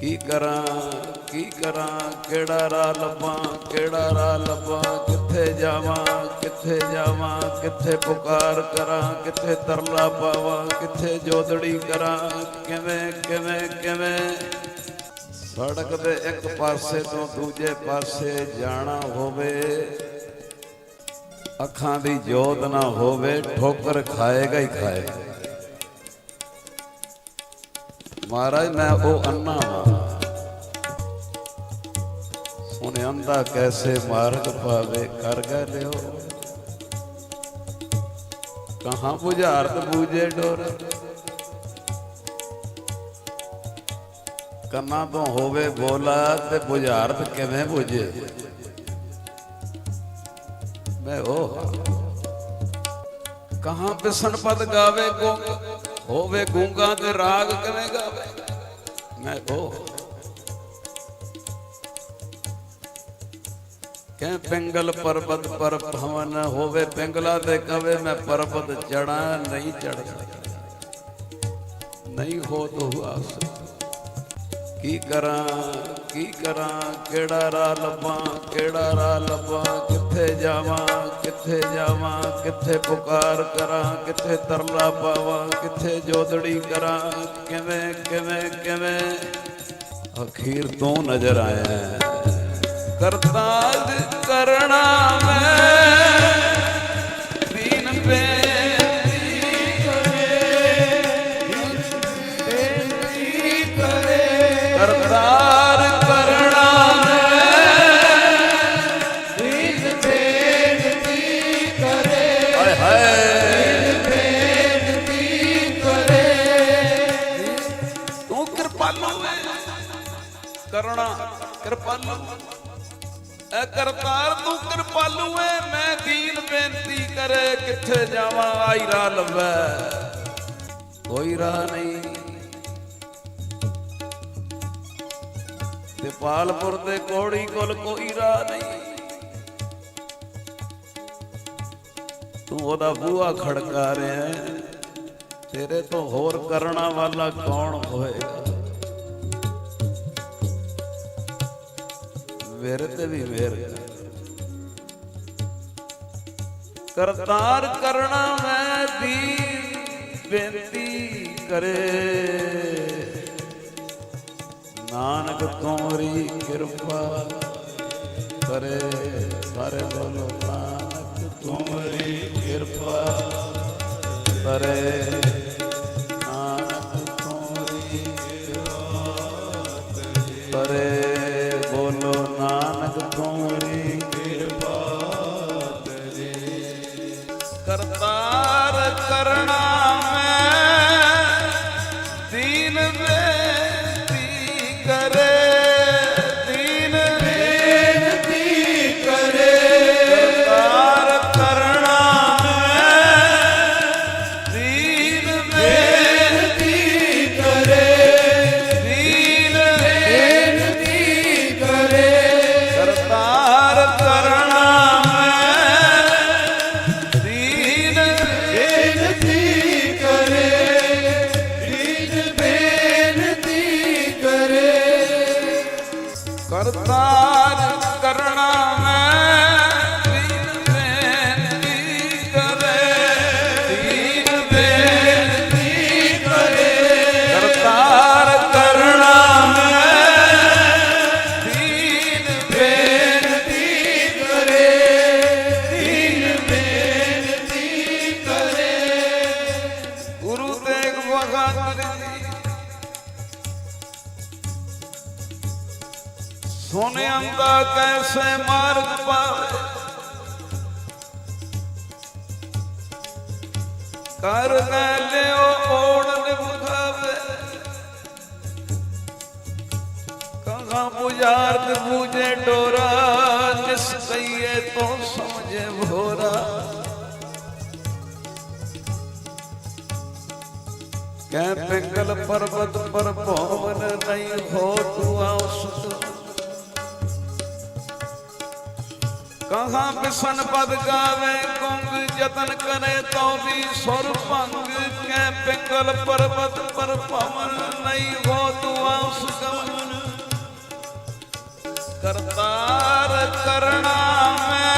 ਕੀ ਕਰਾਂ ਕੀ ਕਰਾਂ, ਕਿਹੜਾ ਰਾਹ ਲੱਭਾਂ, ਕਿਹੜਾ ਰਾਹ ਲੱਭਾਂ, ਕਿੱਥੇ ਜਾਵਾਂ ਕਿੱਥੇ ਜਾਵਾਂ, ਕਿੱਥੇ ਪੁਕਾਰ ਕਰਾਂ, ਕਿੱਥੇ ਤਰਲਾ ਪਾਵਾਂ, ਕਿੱਥੇ ਜੋਦੜੀ ਕਰਾਂ, ਕਿਵੇਂ ਕਿਵੇਂ ਕਿਵੇਂ? ਸੜਕ ਦੇ ਇੱਕ ਪਾਸੇ ਤੋਂ ਦੂਜੇ ਪਾਸੇ ਜਾਣਾ ਹੋਵੇ, ਅੱਖਾਂ ਦੀ ਜੋਤ ਨਾ ਹੋਵੇ, ਠੋਕਰ ਖਾਏਗਾ ਹੀ ਖਾਏਗਾ। ਮਹਾਰਾਜ, ਮੈਂ ਉਹ ਅੰਨਾ ਵਾਂ ਸੁਣ ਅੰਦਾ ਕੈਸੇ ਮਾਰਗ ਪਾਵੇ, ਕਰ ਗਏ ਲਿਓ। ਕਹਾਂ ਬੁਝਾਰਤ ਬੂਝੇ ਡੋਰ। ਕੰਨਾਂ ਤੋਂ ਹੋਵੇ ਬੋਲਾ ਤੇ ਬੁਝਾਰਤ ਕਿਵੇਂ ਬੁਝੇ। ਮੈਂ ਉਹ ਕਹਾਂ ਬਿਸਣ ਪਦ ਗਾਵੇ ਗੋ ਹੋਵੇ ਗੂੰਗਾ ਤੇ ਰਾਗ ਕਿਵੇਂ ਗਾਵੇ? ਮੈਂ ਉਹ ਕਹਿ ਪਿੰਗਲ ਪਰਬਤ ਪਰ ਭਵਨ ਹੋਵੇ ਪਿੰਗਲਾ ਤੇ ਕਵੇ ਮੈਂ ਪਰਬਤ ਚੜਾ ਨਹੀਂ ਚੜ ਸਕਦਾ। ਨਹੀਂ ਹੋ ਤੋ ਆਸ। ਕੀ ਕਰਾਂ ਕੀ ਕਰਾਂ, ਕਿਹੜਾ ਰਾਹ ਲੱਭਾਂ, ਕਿਹੜਾ ਰਾਹ ਲੱਭਾਂ, ਕਿੱਥੇ ਜਾਵਾਂ ਕਿੱਥੇ ਜਾਵਾਂ, ਕਿੱਥੇ ਪੁਕਾਰ ਕਰਾਂ, ਕਿੱਥੇ ਤਰਲਾ ਪਾਵਾਂ, ਕਿੱਥੇ ਜੋਦੜੀ ਕਰਾਂ, ਕਿਵੇਂ ਕਿਵੇਂ ਕਿਵੇਂ ਅਖੀਰ ਤੋਂ ਨਜ਼ਰ ਆਇਆ ਹੈ। ਕਰਤਾਰ ਕਰਣਾ ਹਾਏ। ਹਾਏ ਤੂੰ ਕਿਰਪਾਲੂ ਹੈ। ਕਰਣਾ ਕਿਰਪਾਲੂ। ਐ ਕਰਤਾਰ ਤੂੰ ਕਿਰਪਾਲੂ ਹੈ। ਮੈਂ ਦੀਨ ਬੇਨਤੀ ਕਰੇ ਕਿੱਥੇ ਜਾਵਾਂ? ਆਈ ਰਾਹ ਲਵੈ ਕੋਈ ਰਾਹ ਨਹੀਂ। ਤੇ ਪਾਲਪੁਰ ਦੇ ਕੋੜੀ ਕੋਲ ਕੋਈ ਰਾਹ ਨਹੀਂ। ਤੂੰ ਉਹਦਾ ਬੂਹਾ ਖੜਕਾ ਰਿਹਾ ਤੇਰੇ ਤੋਂ ਹੋਰ ਕਰਨਾ ਵਾਲਾ ਕੌਣ ਹੋਏਗਾ? ਮੇਰੇ ਤੇ ਵੀ ਮਿਹਰ ਕਰਤਾਰ ਕਰਨਾ ਮੈਂ ਦੀ ਬੇਨਤੀ ਕਰੇ। ਨਾਨਕ ਤੋਰੀ ਕਿਰਪਾ ਕਰੇ ਸਾਰੇ ਬੋਲੋ ਨਾਨਕ ਤੋਰੀ ਕਿਰਪਾ ਕਰੇ ਨਾਨਕ ਤੋਰੀ ਕਿਰਪਾ ਕਰੇ। ਕਰਤਾਰ ਸੋਨਿਆਂ ਦਾ ਕੈਸੇ ਮਾਰਗ ਪਾਵੇ ਕਰ ਲੈ ਲਿਓ ਓੜ ਨਿਭਾਵੇ ਕਹਾਂ ਪੁਜਾਰਤ ਬੂਝੇ ਡੋਰਾ, ਜਿਸ ਕਈਏ ਤੋਂ ਸਮਝੇ ਭੋਰਾ ਕਹਿ ਪਿੰਗਲ ਪਰਬਤ ਪਰ ਭਵਨ ਨਹੀਂ ਹੋ ਤੂੰ ਆਉਸ ਕਹਾ ਬਿਸਨ ਪਦ ਗਾਵੇ, ਕੁੰਗ ਯਤਨ ਕਰੇ ਤਉ ਵੀ ਸੁਰ ਭੰਗ। ਕੈ ਪਿੰਗਲ ਪਰਬਤ ਪਰ ਭਵਨ ਨਹੀਂ ਹੋ ਤੁਆ ਉਸ ਕਰਤਾਰ ਕਰਣਾ ਮੈਂ